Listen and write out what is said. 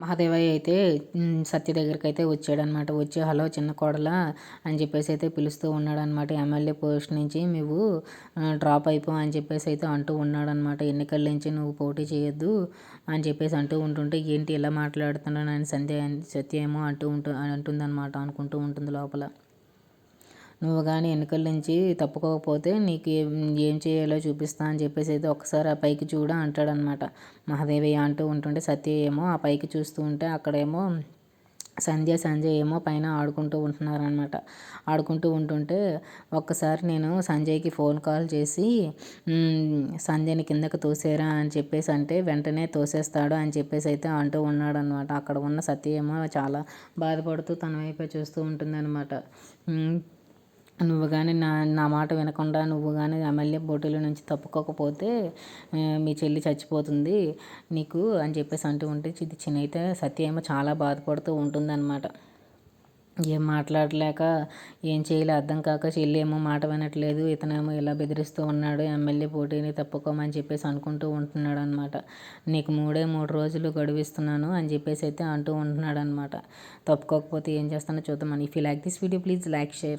మహాదేవయ్య అయితే సత్య దగ్గరికి అయితే వచ్చాడనమాట వచ్చి హలో చిన్న కోడల అని చెప్పేసి అయితే పిలుస్తూ ఉన్నాడనమాట ఎమ్మెల్యే పోస్ట్ నుంచి నువ్వు డ్రాప్ అయిపో అని చెప్పేసి అయితే అంటూ ఉన్నాడనమాట ఎన్నికల నుంచి నువ్వు పోటీ చేయొద్దు అని చెప్పేసి అంటూ ఉంటుంటే ఏంటి ఇలా మాట్లాడుతున్నాను అని సంధ్య సత్య ఏమో అంటూ ఉంటు అంటుందన్నమాట. అనుకుంటూ ఉంటుంది లోపల. నువ్వు కానీ ఎన్నికల నుంచి తప్పుకోకపోతే నీకు ఏం చేయాలో చూపిస్తా అని చెప్పేసి అయితే ఒకసారి ఆ పైకి చూడ అంటాడనమాట. మహాదేవయ్య అంటూ ఉంటుంటే సత్య ఏమో ఆ పైకి చూస్తూ ఉంటే అక్కడేమో సంధ్య సంజయ్ ఏమో పైన ఆడుకుంటూ ఉంటున్నారనమాట. ఆడుకుంటూ ఉంటుంటే ఒక్కసారి నేను సంజయ్కి ఫోన్ కాల్ చేసి సంధ్యని కిందకు తోసేరా అని చెప్పేసి అంటే వెంటనే తోసేస్తాడు అని చెప్పేసి అయితే అంటూ ఉన్నాడనమాట. అక్కడ ఉన్న సత్య ఏమో చాలా బాధపడుతూ తన వైపే చూస్తూ ఉంటుందన్నమాట నువ్వు కానీ నా నా మాట వినకుండా నువ్వు కానీ ఎమ్మెల్యే పోటీల నుంచి తప్పుకోకపోతే మీ చెల్లి చచ్చిపోతుంది నీకు అని చెప్పేసి అంటూ ఉంటే ఇది చిన్న అయితే సత్య ఏమో చాలా బాధపడుతూ ఉంటుందన్నమాట. ఏం మాట్లాడలేక ఏం చేయాలో అర్థం కాక చెల్లి ఏమో మాట వినట్లేదు ఇతనేమో ఇలా బెదిరిస్తూ ఉన్నాడు ఎమ్మెల్యే పోటీని తప్పుకోమని చెప్పేసి అనుకుంటూ ఉంటున్నాడు అనమాట నీకు మూడే మూడు రోజులు గడువిస్తున్నాను అని చెప్పేసి అయితే అంటూ ఉంటున్నాడు అనమాట తప్పుకోకపోతే ఏం చేస్తానో చూద్దామని if you like this video please like share